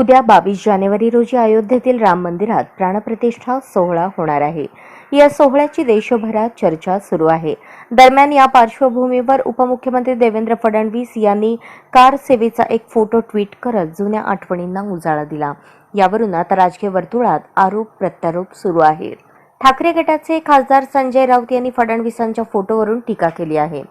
उद्या बावीस जानेवारी रोजी अयोध्येतील राम मंदिरात प्राणप्रतिष्ठा सोहळा होणार आहे. या सोहळ्याची देशभरात चर्चा सुरू आहे. दरम्यान या पार्श्वभूमीवर उपमुख्यमंत्री देवेंद्र फडणवीस यांनी कार सेवेचा एक फोटो ट्विट करत जुन्या आठवणींना उजाळा दिला. यावरून आता राजकीय वर्तुळात आरोप प्रत्यारोप सुरू आहेत. ठाकरे गटाचे खासदार संजय राऊत यांनी फडणवीसांच्या फोटोवरून टीका केली आहे.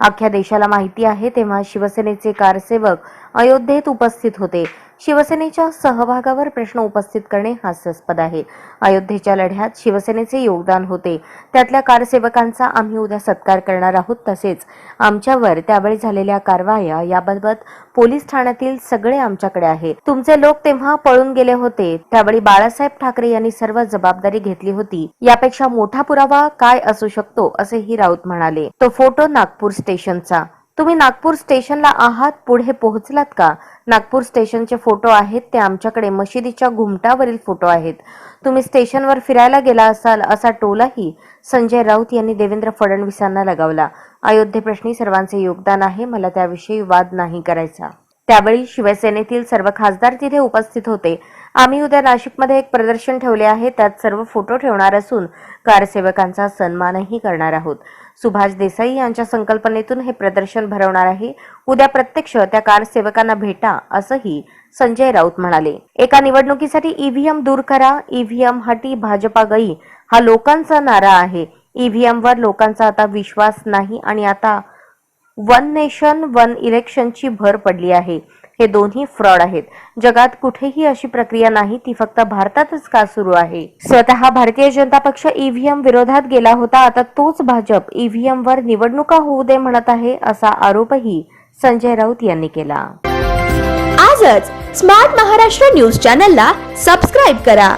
अख्ख्या देशाला माहिती आहे तेव्हा शिवसेनेचे कारसेवक अयोध्येत उपस्थित होते. शिवसेनेच्या सहभागावर प्रश्न उपस्थित करणे हास्यास्पद आहे. अयोध्येच्या लढ्यात शिवसेनेचे योगदान होते. त्यातल्या कारसेवकांचा आम्ही उद्या सत्कार करणार आहोत तसेच आमच्यावर त्यावेळी झालेल्या कारवाया याबाबत पोलीस ठाण्यातील सगळे आमच्याकडे आहे तुमचे लोक तेव्हा पळून गेले होते. त्यावेळी बाळासाहेब ठाकरे यांनी सर्व जबाबदारी घेतली होती. यापेक्षा मोठा पुरावा काय असू शकतो असेही राऊत म्हणाले. तो फोटो नागपूर स्टेशनचा. तुम्ही नागपूर स्टेशनला आहात पुढे पोहोचलात का? नागपूर स्टेशनचे फोटो आहेत ते आमच्याकडे मशिदीच्या घुमटावरील फोटो आहेत. तुम्ही स्टेशनवर फिरायला गेला असाल असा टोलाही संजय राऊत यांनी देवेंद्र फडणवीसांना लगावला. अयोध्येप्रश्नी सर्वांचे योगदान आहे मला त्याविषयी वाद नाही करायचा. त्यावेळी शिवसेनेतील सर्व खासदार तिथे उपस्थित होते. आम्ही उद्या नाशिकमध्ये एक प्रदर्शन ठेवले आहे. त्यात सर्व फोटो ठेवणार असून कारसेवकांचा सन्मानही करणार आहोत. सुभाष देसाई यांच्या संकल्पनेतून हे प्रदर्शन भरवणार आहे. उद्या प्रत्यक्ष त्या कारसेवकांना भेटा असंही संजय राऊत म्हणाले. एका निवडणुकीसाठी ईव्हीएम दूर करा. ईव्हीएम हटी भाजपा गई. हा लोकांचा नारा आहे. ईव्हीएम वर लोकांचा आता विश्वास नाही आणि आता वन नेशन वन इलेक्शनची भर पडली आहे. हे दोन्ही फ्रॉड आहेत. जगात कुठेही अशी प्रक्रिया नाही ती फक्त भारतातच का सुरू आहे? स्वतः भारतीय जनता पक्ष ईव्हीएम विरोधात गेला होता आता तोच भाजप ईव्हीएम वर निवडणुका होऊ दे म्हणत आहे असा आरोपही संजय राऊत यांनी केला. आजच स्मार्ट महाराष्ट्र न्यूज चॅनलला सबस्क्राईब करा.